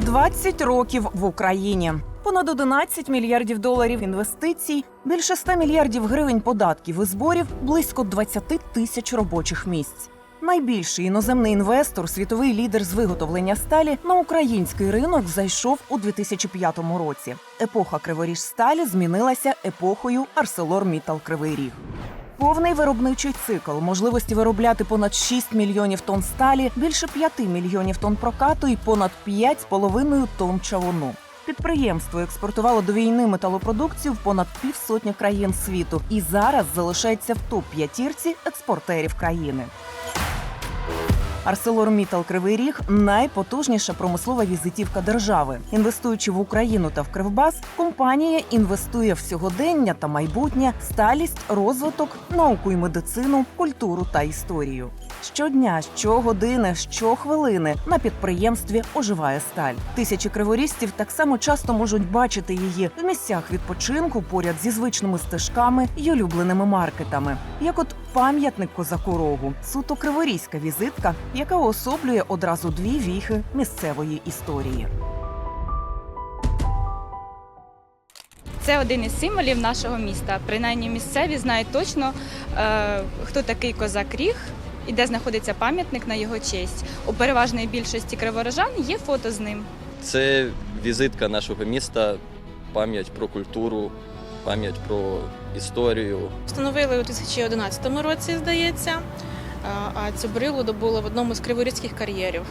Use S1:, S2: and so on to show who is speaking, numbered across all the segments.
S1: 20 років в Україні. Понад 11 мільярдів доларів інвестицій, більше 100 мільярдів гривень податків і зборів, близько 20 тисяч робочих місць. Найбільший іноземний інвестор, світовий лідер з виготовлення сталі, на український ринок зайшов у 2005 році. Епоха Криворіжсталі змінилася епохою ArcelorMittal Кривий Ріг. Повний виробничий цикл, можливості виробляти понад 6 мільйонів тонн сталі, більше 5 мільйонів тонн прокату і понад 5,5 тонн чавуну. Підприємство експортувало до війни металопродукцію в понад півсотні країн світу і зараз залишається в топ п'ятірці експортерів країни. ArcelorMittal Кривий Ріг найпотужніша промислова візитівка держави. Інвестуючи в Україну та в Кривбас, компанія інвестує в сьогодення та майбутнє, сталість, розвиток, науку і медицину, культуру та історію. Щодня, щогодини, щохвилини на підприємстві оживає сталь. Тисячі криворістів так само часто можуть бачити її в місцях відпочинку поряд зі звичними стежками й улюбленими маркетами, як от пам'ятник козаку рогу, суто криворізька візитка, яка уособлює одразу дві віхи місцевої історії.
S2: Це один із символів нашого міста. Принаймні місцеві знають точно, е, хто такий козак Ріг і де знаходиться пам'ятник на його честь. У переважної більшості криворожан є фото з ним.
S3: Це візитка нашого міста, пам'ять про культуру, пам'ять про історію.
S4: Встановили у 2011 році, здається. А- цю брилу добули в одному з криворізьких кар'єрів.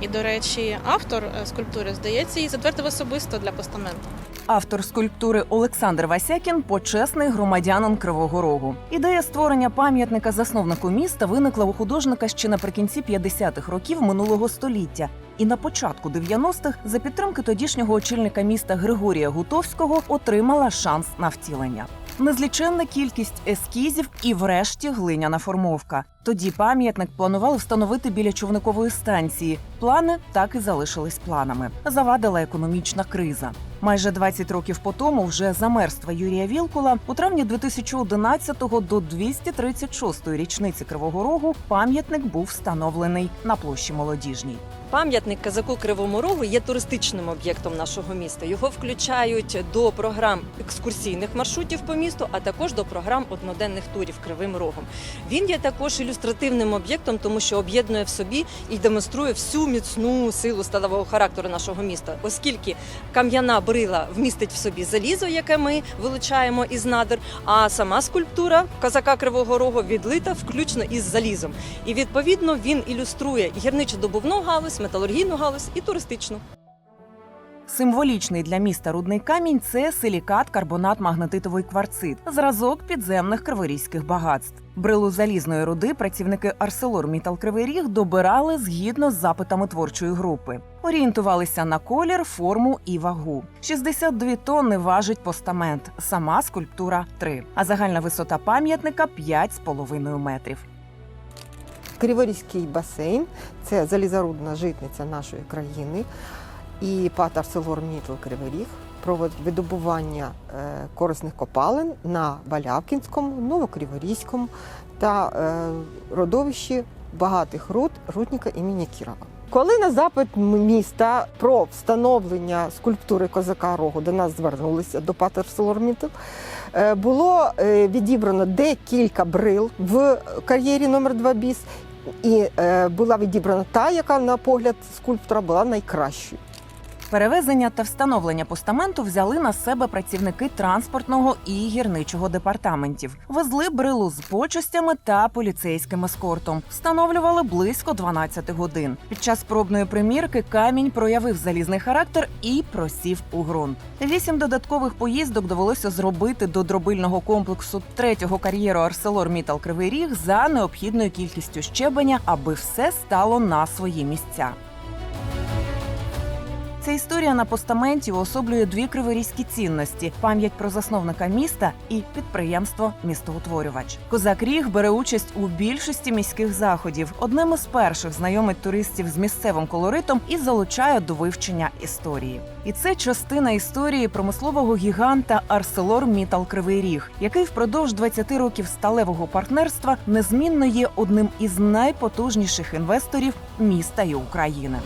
S4: І, до речі, автор е, скульптури, здається, її затвердив особисто для постаменту.
S1: Автор скульптури Олександр Васякін почесний громадянин Кривого Рогу. Ідея створення пам'ятника засновнику міста виникла у художника ще наприкінці 50-х років минулого століття. І на початку 90-х за підтримки тодішнього очільника міста Григорія Гутовського отримала шанс на втілення. Незліченна кількість ескізів і, врешті, глиняна формовка. Тоді пам'ятник планували встановити біля човникової станції. Плани так і залишились планами. Завадила економічна криза. Майже 20 років по тому, вже за мерства Юрія Вілкула, у травні 2011-го до 236-ї річниці Кривого Рогу пам'ятник був встановлений на площі Молодіжній.
S5: Пам'ятник казаку Кривому Рогу є туристичним об'єктом нашого міста. Його включають до програм екскурсійних маршрутів по місту, а також до програм одноденних турів Кривим Рогом. Він є також ілюстративним об'єктом, тому що об'єднує в собі і демонструє всю міцну силу сталевого характеру нашого міста, оскільки кам'яна брила вмістить в собі залізо, яке ми вилучаємо із надр. А сама скульптура казака Кривого Рогу відлита включно із залізом. І відповідно він ілюструє гірничо-добувну галузь, металургійну галузь і туристичну.
S1: Символічний для міста рудний камінь це силікат, карбонат, магнетитовий кварцит, зразок підземних криворізьких багатств. Брилу залізної руди працівники ArcelorMittal Кривий Ріг добирали згідно з запитами творчої групи. Орієнтувалися на колір, форму і вагу. 62 тонни важить постамент, сама скульптура 3, а загальна висота пам'ятника 5,5 метрів.
S6: Криворізький басейн це залізорудна житниця нашої країни. І ПАТ ArcelorMittal Кривий Ріг проводить видобування е, корисних копалин на Балявкінському, Новокриворізькому та е, родовищі багатих руд рудника імені Кірова. Коли на запит міста про встановлення скульптури козака Рогу до нас звернулися до ПАТ ArcelorMittal, е, було відібрано декілька брил в кар'єрі номер 2 біс, і е, була відібрана та, яка на погляд скульптора була найкращою.
S1: Перевезення та встановлення постаменту взяли на себе працівники транспортного і гірничого департаментів. Везли брилу з почестями та поліцейським ескортом. Встановлювали близько 12 годин. Під час пробної примірки камінь проявив залізний характер і просів у ґрунт. Вісім додаткових поїздок довелося зробити до дробильного комплексу третього кар'єру ArcelorMittal Кривий Ріг за необхідною кількістю щебеня, аби все стало на свої місця. Ця історія на постаменті уособлює дві криворізькі цінності: пам'ять про засновника міста і підприємство містоутворювач. Козак Ріг бере участь у більшості міських заходів. Одним із перших знайомить туристів з місцевим колоритом і залучає до вивчення історії. І це частина історії промислового гіганта ArcelorMittal Кривий Ріг, який впродовж 20 років сталевого партнерства незмінно є одним із найпотужніших інвесторів міста і України.